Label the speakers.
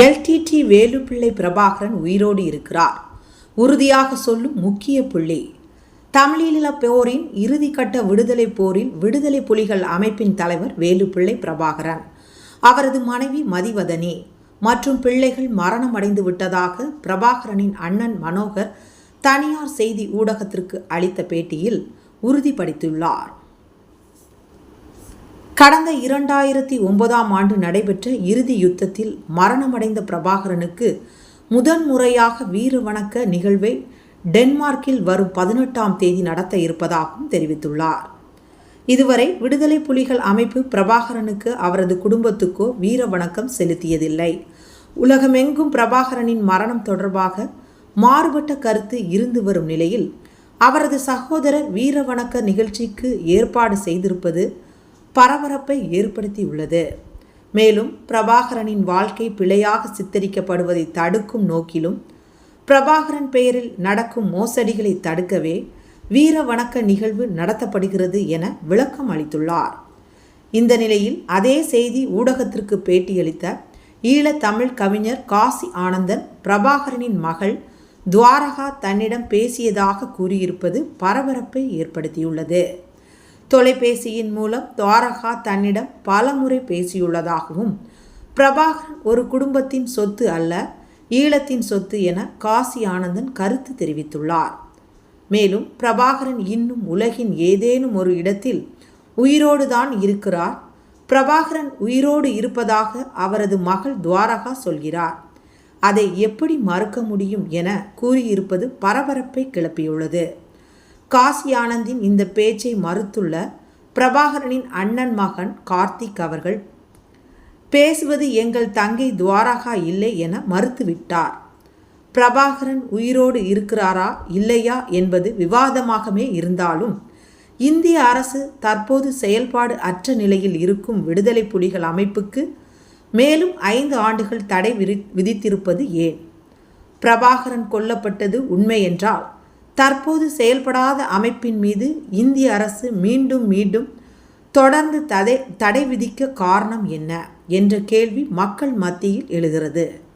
Speaker 1: LTD Velupillai Prabhakaran உயிரோடு இருக்கிறார். உறுதியாக சொல்லும் முக்கிய புள்ளி தமிழீழ போரின் இறுதிக்கட்ட விடுதலை போரில் விடுதலை புலிகள் அமைப்பின் தலைவர் வேலுப்பிள்ளை பிரபாகரன். அவரது மனைவி மதிவதனி மற்றும் பிள்ளைகள் மரணமடைந்து விட்டதாக பிரபாகரனின் அண்ணன் மனோகர் தனியார் செய்தி ஊடகத்திற்கு அளித்த பேட்டியில் உறுதிப்படுத்தியுள்ளார் கடந்த இரண்டாயிரத்தி ஒன்பதாம் ஆண்டு நடைபெற்ற இறுதி யுத்தத்தில் மரணமடைந்த பிரபாகரனுக்கு முதன்முறையாக வீர வணக்க நிகழ்வை டென்மார்க்கில் வரும் பதினெட்டாம் தேதி நடத்த இருப்பதாகவும் தெரிவித்துள்ளார். இதுவரை விடுதலை புலிகள் அமைப்பு பிரபாகரனுக்கு அவரது குடும்பத்துக்கோ வீர வணக்கம் செலுத்தியதில்லை. உலகமெங்கும் பிரபாகரனின் மரணம் தொடர்பாக மாறுபட்ட கருத்து இருந்து வரும் நிலையில் அவரது சகோதரர் வீர வணக்க நிகழ்ச்சிக்கு ஏற்பாடு செய்திருப்பது பரபரப்பை ஏற்படுத்தியுள்ளது. மேலும் பிரபாகரனின் வாழ்க்கை பிழையாக சித்தரிக்கப்படுவதை தடுக்கும் நோக்கிலும் பிரபாகரன் பெயரில் நடக்கும் மோசடிகளை தடுக்கவே வீர வணக்க நிகழ்வு நடத்தப்படுகிறது என விளக்கம் அளித்துள்ளார். இந்த நிலையில் அதே செய்தி ஊடகத்திற்கு பேட்டியளித்த ஈழத்தமிழ் கவிஞர் காசி ஆனந்தன் பிரபாகரனின் மகள் துவாரகா தன்னிடம் பேசியதாக கூறியிருப்பது பரபரப்பை ஏற்படுத்தியுள்ளது. தொலைபேசியின் மூலம் துவாரகா தன்னிடம் பலமுறை பேசியுள்ளதாகவும் பிரபாகரன் ஒரு குடும்பத்தின் சொத்து அல்ல ஈழத்தின் சொத்து என காசி ஆனந்தன் கருத்து தெரிவித்துள்ளார். மேலும் பிரபாகரன் இன்னும் உலகின் ஏதேனும் ஒரு இடத்தில் உயிரோடு தான் இருக்கிறார். பிரபாகரன் உயிரோடு இருப்பதாக அவரது மகள் துவாரகா சொல்கிறார். அதை எப்படி மறுக்க முடியும் என கூறியிருப்பது பரபரப்பை கிளப்பியுள்ளது. காசி ஆனந்தின் இந்த பேச்சை மறுத்துள்ள பிரபாகரனின் அண்ணன் மகன் கார்த்திக் அவர்கள் பேசுவது எங்கள் தங்கை துவாரகா இல்லை என மறுத்துவிட்டார். பிரபாகரன் உயிரோடு இருக்கிறாரா இல்லையா என்பது விவாதமாகவே இருந்தாலும் இந்திய அரசு தற்போது செயல்பாடு அற்ற நிலையில் இருக்கும் விடுதலை புலிகள் அமைப்புக்கு மேலும் ஐந்து ஆண்டுகள் தடை விதி விதித்திருப்பது ஏன்? பிரபாகரன் கொல்லப்பட்டது உண்மை என்றால் தற்போது செயல்படாத அமைப்பின் மீது இந்திய அரசு மீண்டும் மீண்டும் தொடர்ந்து தடை தடை விதிக்க காரணம் என்ன? என்ற கேள்வி மக்கள் மத்தியில் எழுகிறது.